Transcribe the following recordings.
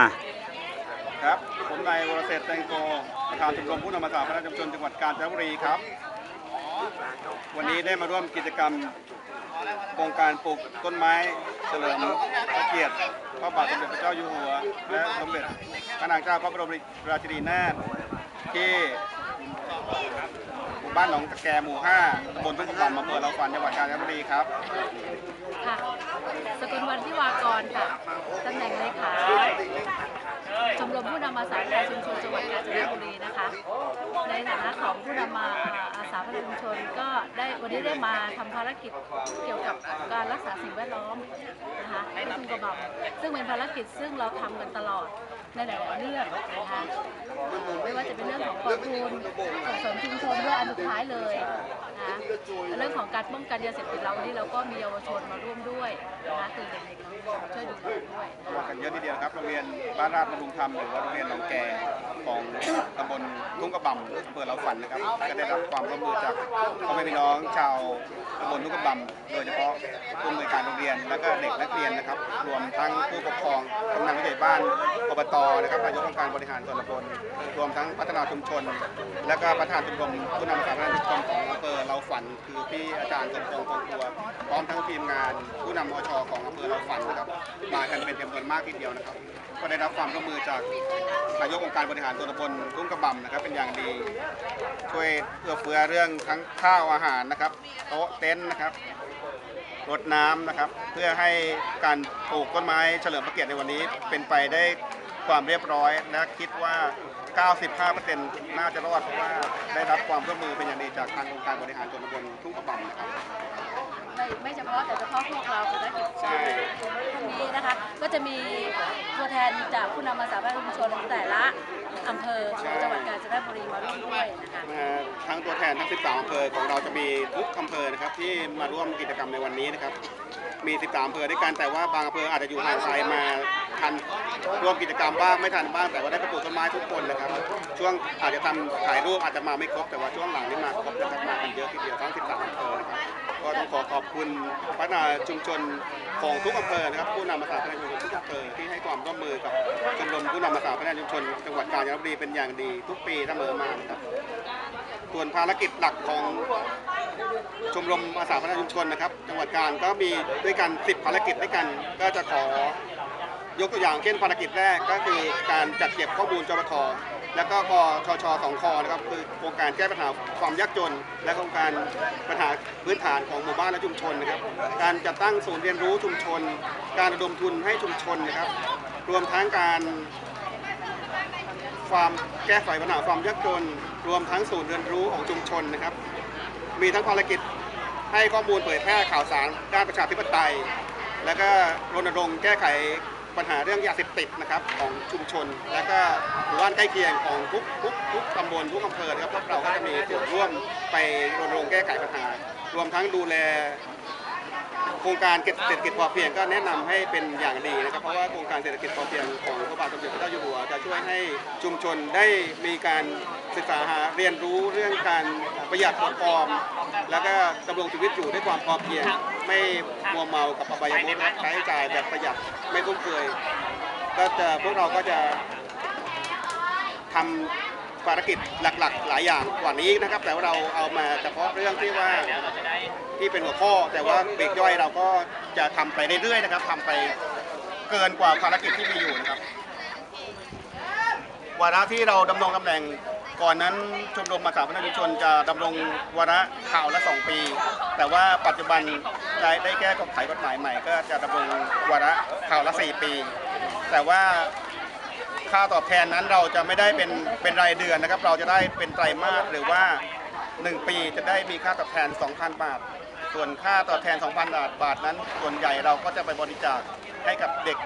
อะครับผมนายวรเศรษฐ์แตงโกประธานชมรมผู้นำมาสาพระชุมชนจังหวัดกาญจนบุรีครับ วันนี้ได้มาร่วมกิจกรรมโครงการปลูกต้นไม้เฉลิมพระเกียรติพระบาทสมเด็จพระเจ้าอยู่หัว และสมเด็จพระนางเจ้าพระบรมราชินีนาถที่หมู่บ้านหนองตะแกหมู่5ตำบลทุ่งกุลำอำเภอเราฝันจังหวัดกาญจนบุรีครับ ค่ะสกุลวันทิวากรค่ะ ตำแหน่งเลขาชมรมผู้นำมาสาธารณชุมชนจังหวัดกาญจนบุรีนะคะ ในฐานะของผู้นำมาอาสาพัฒนาชุ มชนก็ได้วันนี้ได้มาทำภารกิจเกี่ยวกับการรักษาสิ่งแวดล้อมนะคะที่ทุ่งกระบอกซึ่งเป็นภารกิจซึ่งเราทำกันตลอดในหลายๆเรื่องนะคะไม่ว่าจะเป็นเรื่องของกองทุนส่งเสริมชุมชนด้วยอันสุดท้ายเลยนะคะเรื่องของการป้องกันยาเสพติดเราวันนี้เราก็มีเยาวชนมาร่วมด้วยนะคะคือเด็กๆช่วยดูแลด้วย ยอะทีเดียวครับโรงเรียนบ้านราชบำรุงธรรมหรือว่าโรงเรียนหนองแกของตำบลทุ่งกระบำอำเภอเราฝันนะครับ ก็ได้รับความร่วมมือจากพ่อแม่พี่น้องชาวตำบลทุ่งกระบำโดยเฉพาะผู้อำนวยการโรงเรียนและก็เด็กนักเรียนนะครับ รวมทั้งผู้ปกครองกำนันผู้ใหญ่บ้านอบตนะครับนายกองค์การบริหารส่วนตำบลรวมทั้งพัฒนาชุมชน และก็ประธานชมรมผู้นำสาธารณชุมชนของอำเภอเราฝัน คือพี่อาจารย์สมพงษ์คงตัวพร้อมทั้งทีมงานผู้นำอชของอำเภอเราฝันนะครับมากันเป็นจำนวนมากทีเดียวนะครับ ก็ได้รับความร่วมมือจากนายกองค์การบริหารส่วนตำบลทุ่งกระบำนะครับ เป็นอย่างดี ช่วยเอื้อเฟื้อเรื่องทั้งข้าวอาหารนะครับ โต๊ะเต็นท์นะครับรดน้ำนะครับ เพื่อให้การปลูกต้นไม้เฉลิมพระเกียรติในวันนี้ เป็นไปได้ความเรียบร้อยและคิดว่า 95%น่าจะรอดเพราะว่าได้รับความร่วมมือเป็นอย่างดีจากทางองค์การบริหารส่วนตำบลทุ่งกระบำนะครับ ไม่ไม่เฉพาะแต่เฉพาะพวกเราภารกิจใช่พรุ่งนี้นะคะ ก็จะมีตัวแทนจากผู้นำมาสาธารณชุมชนแต่ละอำเภอของจังหวัดกาญจนบุรีมาร่วมด้วยนะคะนะฮะทั้งตัวแทนทั้ง13อำเภอของเราจะมีทุกอำเภอนะครับที่มาร่วมกิจกรรมในวันนี้นะครับ มี 13อำเภอด้วยกันแต่ว่าบางอำเภออาจจะอยู่ห่างไกลมาทันร่วมกิจกรรมบ้างไม่ทันบ้างแต่ว่าได้ไปปลูกต้นไม้ทุกคนนะครับ ช่วงอาจจะทำถ่ายรูปอาจจะมาไม่ครบแต่ว่าช่วงหลังนี่มาครบนะครับมากันเยอะทีเดียวทั้ง 13อำเภอนะครับก็ต้องขอขอบคุณพัฒนาชุมชนของทุกอำเภอนะครับผู้นำมาสาธารณชุมชนทุกอำเภอที่ให้ความร่วมมือกับชมรมผู้นำมาสาธารณชุมชนจังหวัดกาญจนบุรีเป็นอย่างดี ทุกปีเสมอมาครับส่วนภารกิจหลักของ ชมรมอาสาพัฒนาชุมชนนะครับ จังหวัดกาญก็มีด้วยกัน 10 ภารกิจด้วยกัน ก็จะขอยกตัวอย่างเช่นภารกิจแรกก็คือการจัดเก็บข้อมูลจปทแล้วก็กชชสองคอนะครับคือโครงการแก้ปัญหาความยากจน และโครงการปัญหาพื้นฐานของหมู่บ้านและชุมชนนะครับ การจัดตั้งศูนย์เรียนรู้ชุมชน การระดมทุนให้ชุมชนนะครับ รวมทั้งการความแก้ไขปัญหาความยากจน รวมทั้งศูนย์เรียนรู้ของชุมชนนะครับ มีทั้งภารกิจให้ข้อมูลเผยแพร่ข่าวสารด้านประชาธิปไตย แล้วก็รณรงค์แก้ไขปัญหาเรื่องยาเสพติดนะครับของชุมชน แล้วก็หมู่บ้านใกล้เคียงของทุกทุกทุกตำบลทุกอำเภอนะครับพวกเราก็จะมีส่วนร่วมไปรณรงค์แก้ไขปัญหา รวมทั้งดูแลโครงการเศรษฐกิจพอเพียงก็แนะนำให้เป็นอย่างดีนะครับ เพราะว่าโครงการเศรษฐกิจพอเพียงของพระบาทสมเด็จพระเจ้าอยู่หัว จะช่วยให้ชุมชนได้มีการ ศึกษาหาเรียนรู้เรื่องการประหยัดออม แล้วก็ดำรงชีวิตอยู่ด้วยความพอเพียง ไม่มัวเมากับอบายมุขและใช้จ่ายแบบประหยัดไม่ฟุ่มเฟือยก็จะพวกเราก็จะทำภารกิจหลัก ๆ หลายอย่างกว่านี้นะครับ แต่ว่าเราเอามาเฉพาะเรื่องที่ว่าที่เป็นหัวข้อ แต่ว่าเบรกย่อยเราก็จะทำไปเรื่อยๆนะครับทำไปเกินกว่าภารกิจที่มีอยู่นะครับวาระที่เราดำรงตำแหน่ง ก่อนนั้นชมรมมาสาพัฒนาชุมชนจะดำรงวาระข่าวละ 2 ปี แต่ว่าปัจจุบันได้ได้แก้กฎหมายกฎหมายใหม่ ก็จะดำรงวาระข่าวละ 4 ปี แต่ว่าค่าตอบแทนนั้นเราจะไม่ได้เป็นเป็นรายเดือนนะครับ เราจะได้เป็นไตรมาสหรือว่า 1 ปีจะได้มีค่าตอบแทน 2,000 บาท ส่วนค่าตอบแทน 2,000 บาทบาทนั้น ส่วนใหญ่เราก็จะไปบริจาคให้กับเด็ก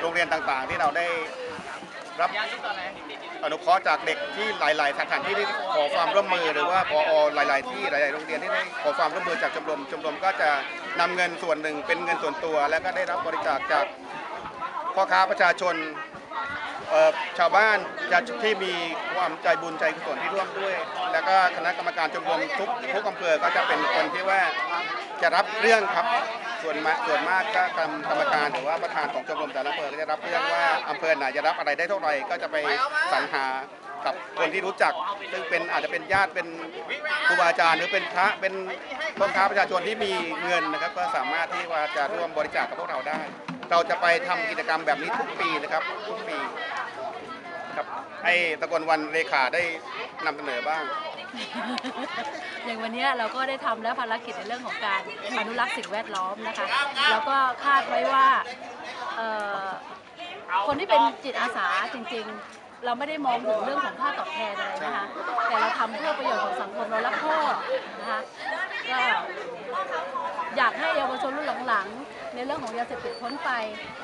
โรงเรียนต่างๆ ที่เราได้ รับอนุเคราะห์จากเด็กที่หลาย ๆ สถานที่ที่ขอความร่วมมือหรือว่าพอหลาย ๆ ที่หลาย ๆ โรงเรียนที่ได้ขอความร่วมมือจากชมรมชมรมก็จะนำเงินส่วนหนึ่งเป็นเงินส่วนตัว และก็ได้รับบริจาคจากพ่อค้าประชาชนชาวบ้านที่มีความใจบุญใจกุศลที่ร่วมด้วย แล้วก็คณะกรรมการชมรมทุกทุกอำเภอก็จะเป็นคนที่ว่าจะรับเรื่องครับ ส่วนมากส่วนมากก็กรรมกรรมการหรือว่าประธานของชมรมแต่ละอำเภอก็จะรับเรื่องว่าอำเภอไหนจะรับอะไรได้เท่าไหร่ก็จะไปสรรหากับคนที่รู้จัก ซึ่งเป็นอาจจะเป็นญาติเป็นครูบาอาจารย์หรือเป็นพระเป็นพ่อค้าประชาชนที่มีเงินนะครับ ก็สามารถที่ว่าจะร่วมบริจาคกับพวกเราได้ เราจะไปทำกิจกรรมแบบนี้ทุกปีนะครับทุกปีครับให้ตะกนวันเลขาได้นำเสนอบ้าง อย่างวันเนี้ยเราก็ได้ทำแล้วภารกิจในเรื่องของการอนุรักษ์สิ่งแวดล้อมนะคะแล้วก็คาดไว้ว่าเอ่อคนที่เป็นจิตอาสาจริงๆ เราไม่ได้มองถึงเรื่องของค่าตอบแทนอะไรนะคะ แต่เราทำเพื่อประโยชน์ของสังคมเรารักพ่อนะคะก็อยากให้เยาวชนรุ่นหลังๆ ในเรื่องของยาเสพติดพ้นไป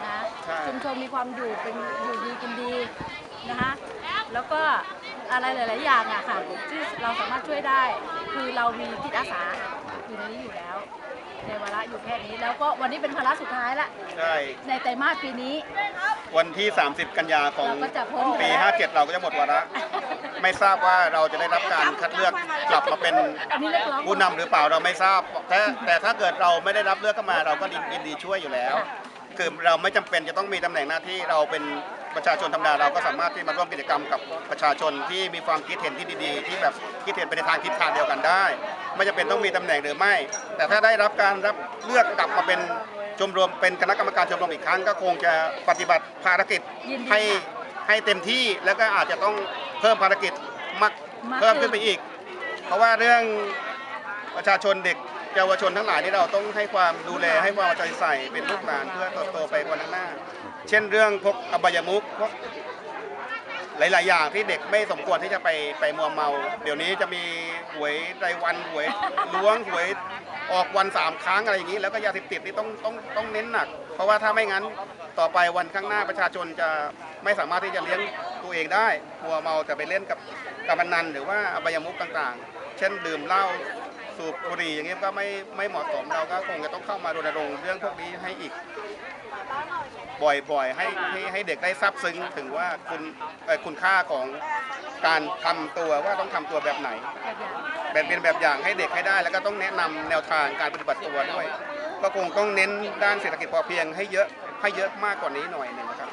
นะใช่ชุมชนมีความอยู่เป็นอยู่ดีกินดีนะคะแล้วก็ อะไรหลาย ๆ อย่างอะค่ะที่เราสามารถช่วยได้ คือเรามีจิตอาสาอยู่ในนี้อยู่แล้ว ในวาระอยู่แค่นี้แล้วก็วันนี้เป็นภาระสุดท้ายละใช่ ในไตรมาสปีนี้ วันที่ 30 กันยาของเราก็จะพ้น ปี 57 เราก็จะหมดวาระ ไม่ทราบว่าเราจะได้รับการคัดเลือกกลับมาเป็นอันนี้เรียกร้องผู้นำหรือเปล่าเราไม่ทราบแต่แต่ถ้าเกิดเราไม่ได้รับเลือกเข้ามาเราก็ยินดีช่วยอยู่แล้ว คือเราไม่จำเป็นจะต้องมีตำแหน่งหน้าที่เราเป็น ประชาชนธรรมดาเราก็สามารถที่มาร่วมกิจกรรมกับประชาชนที่มีความคิดเห็นที่ดีๆ ที่แบบคิดเห็นไปในทางทิศทางเดียวกันได้ ไม่จำเป็นต้องมีตำแหน่งหรือไม่ แต่ถ้าได้รับการรับเลือกกลับมาเป็นชมรมเป็นคณะกรรมการชมรมอีกครั้ง ก็คงจะปฏิบัติภารกิจให้ให้เต็มที่แล้วก็อาจจะต้องเพิ่มภารกิจมากเพิ่มขึ้นนไปอีก เพราะว่าเรื่องประชาชนเด็กเยาวชนทั้งหลายที่เราต้องให้ความดูแลให้ความเอาใจใส่เป็นลูกหลานเพื่อเติบโตไปวันข้างหน้า เช่นเรื่องพวกอบายมุขพวกหลาย ๆ อย่างที่เด็กไม่สมควรที่จะไปไปมัวเมา เดี๋ยวนี้จะมีหวยรายวันหวยล้วงหวยออกวันสามครั้งอะไรอย่างนี้ แล้วก็ยาเสพติดนี่ต้องต้องต้องเน้นหนัก เพราะว่าถ้าไม่งั้นต่อไปวันข้างหน้าประชาชนจะไม่สามารถที่จะเลี้ยงตัวเองได้มัวเมาแต่ไปเล่นกับกับพนันหรือว่าอบายมุขต่าง ๆ เช่นดื่มเหล้าสูบบุหรี่อย่างนี้ก็ไม่ไม่เหมาะสมเราก็คงจะต้องเข้ามารณรงค์เรื่องพวกนี้ให้อีก บ่อยๆให้ให้ให้เด็กได้ทราบซึ้งถึงว่าคุณเอ่อคุณค่าของการทำตัวว่าต้องทำตัวแบบไหน แบ่งเป็นแบบอย่างให้เด็กให้ได้ แล้วก็ต้องแนะนำแนวทางการปฏิบัติตัวด้วย ก็คงต้องเน้นด้านเศรษฐกิจพอเพียงให้เยอะให้เยอะมากกว่านี้หน่อยหนึงนะครับ